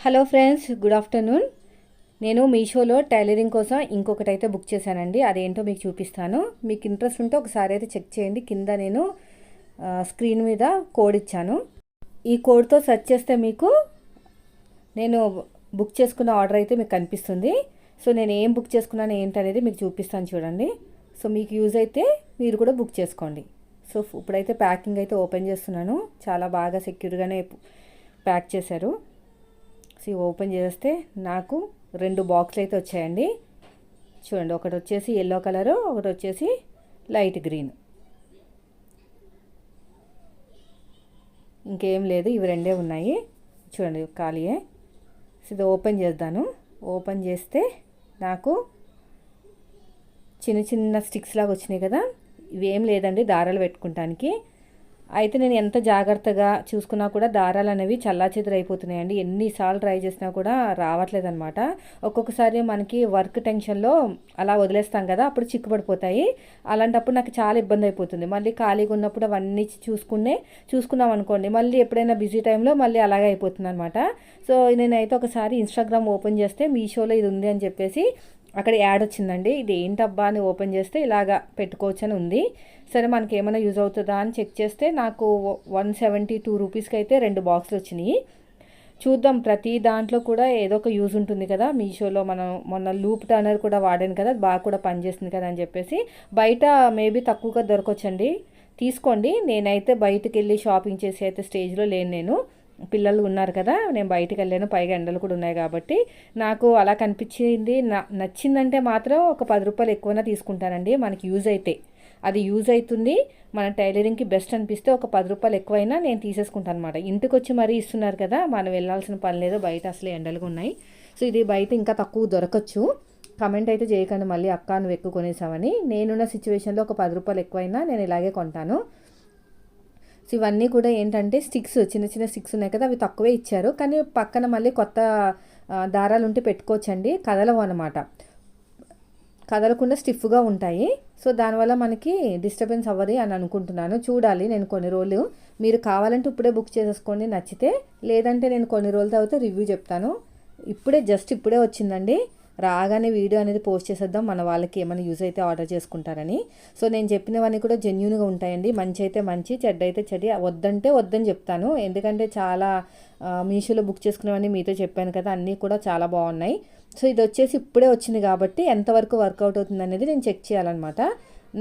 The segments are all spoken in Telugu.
Hello friends good afternoon. నేను మీషోలో టైలరింగ్ కోసం ఇంకొకటి అయితే బుక్ చేశానండి. అదేంటో మీకు చూపిస్తాను. మీకు ఇంట్రెస్ట్ ఉంటే ఒకసారి అయితే చెక్ చేయండి. కింద నేను స్క్రీన్ మీద కోడ్ ఇచ్చాను. ఈ కోడ్తో సెర్చ్ చేస్తే మీకు నేను బుక్ చేసుకున్న ఆర్డర్ అయితే మీకు కనిపిస్తుంది. సో నేను ఏం బుక్ చేసుకున్నాను ఏంటనేది మీకు చూపిస్తాను చూడండి. సో మీకు యూజ్ అయితే మీరు కూడా బుక్ చేసుకోండి. సో ఇప్పుడైతే ప్యాకింగ్ అయితే ఓపెన్ చేస్తున్నాను. చాలా బాగా సెక్యూర్గానే ప్యాక్ చేశారు. సి ఓపెన్ చేస్తే నాకు రెండు బాక్స్లు అయితే వచ్చాయండి. చూడండి ఒకటి వచ్చేసి ఎల్లో కలరు ఒకటి వచ్చేసి లైట్ గ్రీన్ ఇంకేం లేదు ఇవి రెండే ఉన్నాయి. చూడండి ఖాళీయే. ఇది ఓపెన్ చేద్దాను. ఓపెన్ చేస్తే నాకు చిన్న చిన్న స్టిక్స్ లాగా వచ్చినాయి కదా. ఇవేం లేదండి దారాలు పెట్టుకుంటానికి. అయితే నేను ఎంత జాగ్రత్తగా చూసుకున్నా కూడా దారాలు అనేవి చల్లాచెదురైపోతున్నాయండి. ఎన్నిసార్లు ట్రై చేసినా కూడా రావట్లేదు అనమాట ఒక్కొక్కసారి మనకి వర్క్ టెన్షన్లో అలా వదిలేస్తాం కదా అప్పుడు చిక్కుపడిపోతాయి అలాంటప్పుడు నాకు చాలా ఇబ్బంది అయిపోతుంది. మళ్ళీ ఖాళీగా ఉన్నప్పుడు అవన్నీ చూసుకునే చూసుకున్నాం అనుకోండి మళ్ళీ ఎప్పుడైనా బిజీ టైంలో మళ్ళీ అలాగే అయిపోతుంది అనమాట సో నేనైతే ఒకసారి ఇన్స్టాగ్రామ్ ఓపెన్ చేస్తే మీషోలో ఇది ఉంది అని చెప్పేసి అక్కడ యాడ్ వచ్చిందండి. ఇది ఏంటబ్బా అని ఓపెన్ చేస్తే ఇలాగా పెట్టుకోవచ్చు అని ఉంది. సరే మనకి ఏమైనా యూజ్ అవుతుందా అని చెక్ చేస్తే నాకు వన్ సెవెంటీ టూ రూపీస్కి అయితే రెండు బాక్సులు వచ్చినాయి. చూద్దాం. ప్రతి దాంట్లో కూడా ఏదో ఒక యూజ్ ఉంటుంది కదా. మీషోలో మనం మొన్న లూప్ టర్నర్ కూడా వాడాను కదా. బాగా కూడా పనిచేస్తుంది కదా అని చెప్పేసి. బయట మేబీ తక్కువగా దొరకవచ్చండి తీసుకోండి. నేనైతే బయటకు వెళ్ళి షాపింగ్ చేసి అయితే స్టేజ్లో లేను నేను. పిల్లలు ఉన్నారు కదా నేను బయటికి వెళ్ళాను పైగా ఎండలు కూడా ఉన్నాయి కాబట్టి. నాకు అలా కనిపించింది నా- నచ్చిందంటే మాత్రం ఒక పది రూపాయలు ఎక్కువైనా తీసుకుంటానండి మనకి యూజ్ అయితే. అది యూజ్ అవుతుంది మన టైలరింగ్కి బెస్ట్ అనిపిస్తే ఒక పది రూపాయలు ఎక్కువైనా నేను తీసేసుకుంటాను అనమాట ఇంటికి వచ్చి మరీ ఇస్తున్నారు కదా మనం వెళ్ళాల్సిన పని లేదు బయట అసలే ఎండలుగా ఉన్నాయి. సో ఇది బయట ఇంకా తక్కువ దొరకచ్చు. కమెంట్ అయితే చేయకండి మళ్ళీ అక్క నువ్వు ఎక్కువ కొనేసావని. నేనున్న సిచ్యువేషన్లో ఒక పది రూపాయలు ఎక్కువైనా నేను ఇలాగే కొంటాను. సో ఇవన్నీ కూడా ఏంటంటే స్టిక్స్ చిన్న చిన్న స్టిక్స్ ఉన్నాయి కదా అవి తక్కువే ఇచ్చారు. కానీ పక్కన మళ్ళీ కొత్త దారాలు ఉంటే పెట్టుకోవచ్చండి. కదలవు అనమాట కదలకుండా స్టిఫ్గా ఉంటాయి. సో దానివల్ల మనకి డిస్టర్బెన్స్ అవ్వదు అని అనుకుంటున్నాను. చూడాలి నేను కొన్ని రోజులు. మీరు కావాలంటే ఇప్పుడే బుక్ చేసేసుకోండి నచ్చితే. లేదంటే నేను కొన్ని రోజుల తర్వాత రివ్యూ చెప్తాను. ఇప్పుడే జస్ట్ ఇప్పుడే వచ్చిందండి. రాగానే వీడియో అనేది పోస్ట్ చేసేద్దాం. మన వాళ్ళకి ఏమైనా యూజ్ అయితే ఆర్డర్ చేసుకుంటారని. సో నేను చెప్పినవన్నీ కూడా జెన్యున్గా ఉంటాయండి. మంచి అయితే మంచి చెడ్డ అయితే చెడ్డ. వద్దంటే వద్దని చెప్తాను. ఎందుకంటే చాలా మీషోలో బుక్ చేసుకునేవన్నీ మీతో చెప్పాను కదా అన్నీ కూడా చాలా బాగున్నాయి. సో ఇది వచ్చేసి ఇప్పుడే వచ్చింది కాబట్టి ఎంతవరకు వర్కౌట్ అవుతుంది అనేది నేను చెక్ చేయాలన్నమాట.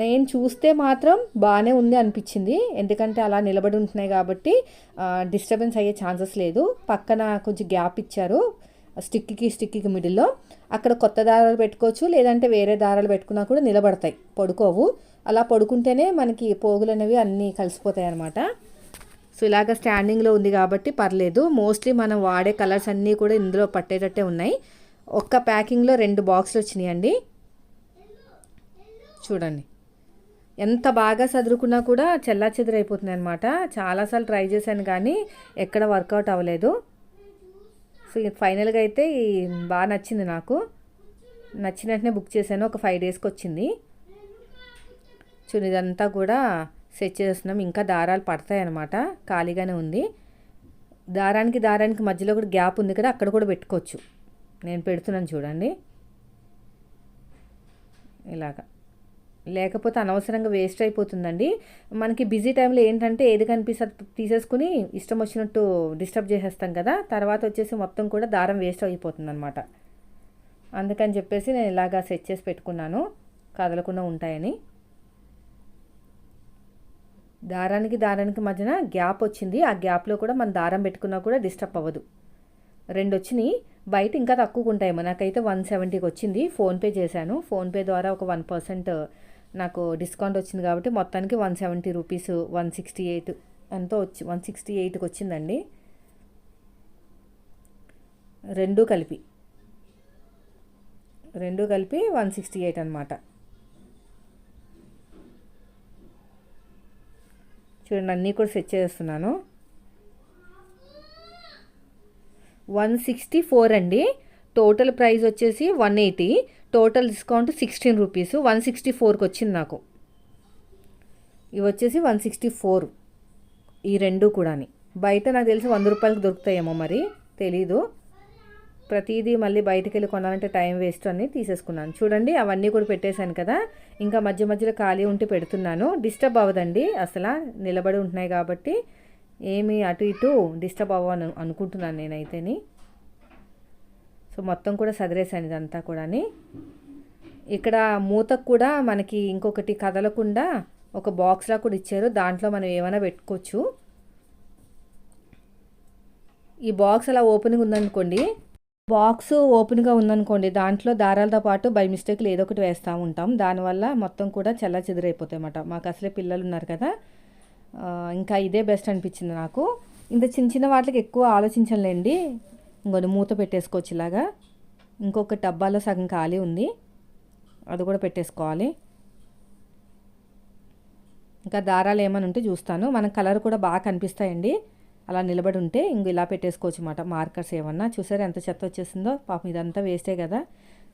నేను చూస్తే మాత్రం బాగానే ఉంది అనిపించింది. ఎందుకంటే అలా నిలబడి ఉంటున్నాయి కాబట్టి డిస్టర్బెన్స్ అయ్యే ఛాన్సెస్ లేదు. పక్కన కొంచెం గ్యాప్ ఇచ్చారు. స్టిక్కి స్టిక్కి మిడిల్లో. అక్కడ కొత్త దారాలు పెట్టుకోవచ్చు లేదంటే వేరే దారాలు పెట్టుకున్నా కూడా నిలబడతాయి. పడుకోవు. అలా పడుకుంటేనే మనకి పోగులు అనేవి అన్నీ కలిసిపోతాయి అన్నమాట. సో ఇలాగ స్టాండింగ్లో ఉంది కాబట్టి పర్లేదు. మోస్ట్లీ మనం వాడే కలర్స్ అన్నీ కూడా ఇందులో పట్టేటట్టే ఉన్నాయి. ఒక్క ప్యాకింగ్లో రెండు బాక్సులు వచ్చినాయండి. చూడండి. ఎంత బాగా చదురుకున్నా కూడా చెల్లా చెదురైపోతుంది అనమాట చాలాసార్లు ట్రై చేశాను కానీ ఎక్కడ వర్కౌట్ అవ్వలేదు. ఫైనల్గా అయితే బాగా నచ్చింది నాకు. నచ్చిన వెంటనే బుక్ చేశాను. ఒక ఫైవ్ డేస్కి వచ్చింది. చూడండి ఇదంతా కూడా సెట్ చేస్తున్నాం. ఇంకా దారాలు పడతాయి అన్నమాట. ఖాళీగానే ఉంది. దారానికి దారానికి మధ్యలో కూడా గ్యాప్ ఉంది కదా అక్కడ కూడా పెట్టుకోవచ్చు. నేను పెడుతున్నాను చూడండి. ఇలాగా. లేకపోతే అనవసరంగా వేస్ట్ అయిపోతుందండి. మనకి బిజీ టైంలో ఏంటంటే ఏది కనిపిస్తే తీసేసుకుని ఇష్టం వచ్చినట్టు డిస్టర్బ్ చేసేస్తాం కదా తర్వాత వచ్చేసి మొత్తం కూడా దారం వేస్ట్ అయిపోతుంది అనమాట అందుకని చెప్పేసి నేను ఇలాగా సెట్ చేసి పెట్టుకున్నాను. కదలకుండా ఉంటాయని. దారానికి దారానికి మధ్యన గ్యాప్ వచ్చింది. ఆ గ్యాప్లో కూడా మనం దారం పెట్టుకున్నా కూడా డిస్టర్బ్ అవ్వదు. రెండు వచ్చినాయి. బయట ఇంకా తక్కువగా ఉంటాయి నాకైతే వన్ సెవెంటీకి వచ్చింది. ఫోన్పే చేశాను. ఫోన్పే ద్వారా ఒక వన్ పర్సెంట్ నాకు డిస్కౌంట్ వచ్చింది కాబట్టి మొత్తానికి one seventy rupees one sixty eight ఎంతో వచ్చి వన్ సిక్స్టీ ఎయిట్కి వచ్చిందండి. రెండు కలిపి. రెండు కలిపి వన్ సిక్స్టీ ఎయిట్ అనమాట చూడండి అన్నీ కూడా సెట్ చేస్తున్నాను. వన్ సిక్స్టీ ఫోర్ అండి. టోటల్ ప్రైస్ వచ్చేసి one eighty total discount sixteen rupees. One sixty ఫోర్కి వచ్చింది నాకు. ఇవి వచ్చేసి వన్ సిక్స్టీ ఫోర్. ఈ రెండు కూడాని. బయట నాకు తెలిసి వంద రూపాయలకు దొరుకుతాయేమో మరి. తెలీదు. ప్రతిదీ మళ్ళీ బయటికి వెళ్ళి కొనాలంటే టైం వేస్ట్ అని తీసేసుకున్నాను. చూడండి అవన్నీ కూడా పెట్టేశాను కదా. ఇంకా మధ్య మధ్యలో ఖాళీ ఉంటే పెడుతున్నాను. డిస్టర్బ్ అవ్వదండి. అసలు నిలబడి ఉంటున్నాయి కాబట్టి ఏమి అటు ఇటు డిస్టర్బ్ అవ్వను అనుకుంటున్నాను నేనైతేని. సో మొత్తం కూడా సదిరేసాను ఇదంతా కూడాని. ఇక్కడ మూతకు కూడా మనకి ఇంకొకటి కదలకుండా ఒక బాక్స్లా కూడా ఇచ్చారు. దాంట్లో మనం ఏమైనా పెట్టుకోవచ్చు. ఈ బాక్స్ అలా ఓపెన్గా ఉందనుకోండి బాక్స్ ఓపెన్గా ఉందనుకోండి దాంట్లో దారాలతో పాటు బై మిస్టేక్లు ఏదో ఒకటి వేస్తూ ఉంటాం. దానివల్ల మొత్తం కూడా చల్ల చెదిరైపోతాయి అన్నమాట మాకు అసలే పిల్లలు ఉన్నారు కదా. ఇంకా ఇదే బెస్ట్ అనిపించింది నాకు. ఇంత చిన్న చిన్న వాటికి ఎక్కువ ఆలోచించలేండి ఇంకొన్ని మూత పెట్టేసుకోవచ్చు ఇలాగా. ఇంకొక డబ్బాలో సగం ఖాళీ ఉంది. అది కూడా పెట్టేసుకోవాలి. ఇంకా దారాలు ఏమైనా ఉంటే చూస్తాను. మన కలర్ కూడా బాగా కనిపిస్తాయండి. అలా నిలబడి ఉంటే ఇంక ఇలా పెట్టేసుకోవచ్చు అనమాట మార్కర్స్ ఏమన్నా. చూసారా ఎంత చెత్త వచ్చేసిందో? పాపం ఇదంతా వేస్టే కదా.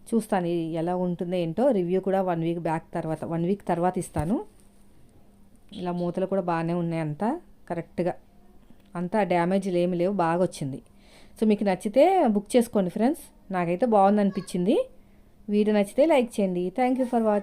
చూస్తాను ఎలా ఉంటుందో ఏంటో. రివ్యూ కూడా వన్ వీక్ బ్యాక్ తర్వాత వన్ వీక్ తర్వాత ఇస్తాను. ఇలా మూతలు కూడా బాగానే ఉన్నాయి అంతా. కరెక్ట్గా. అంతా డ్యామేజ్లు ఏమి లేవు. బాగా వచ్చింది. సో మీకు నచ్చితే బుక్ చేసుకోండి ఫ్రెండ్స్. నాకైతే బాగుంది అనిపించింది వీడియో నచ్చితే లైక్ చేయండి. Thank you for watching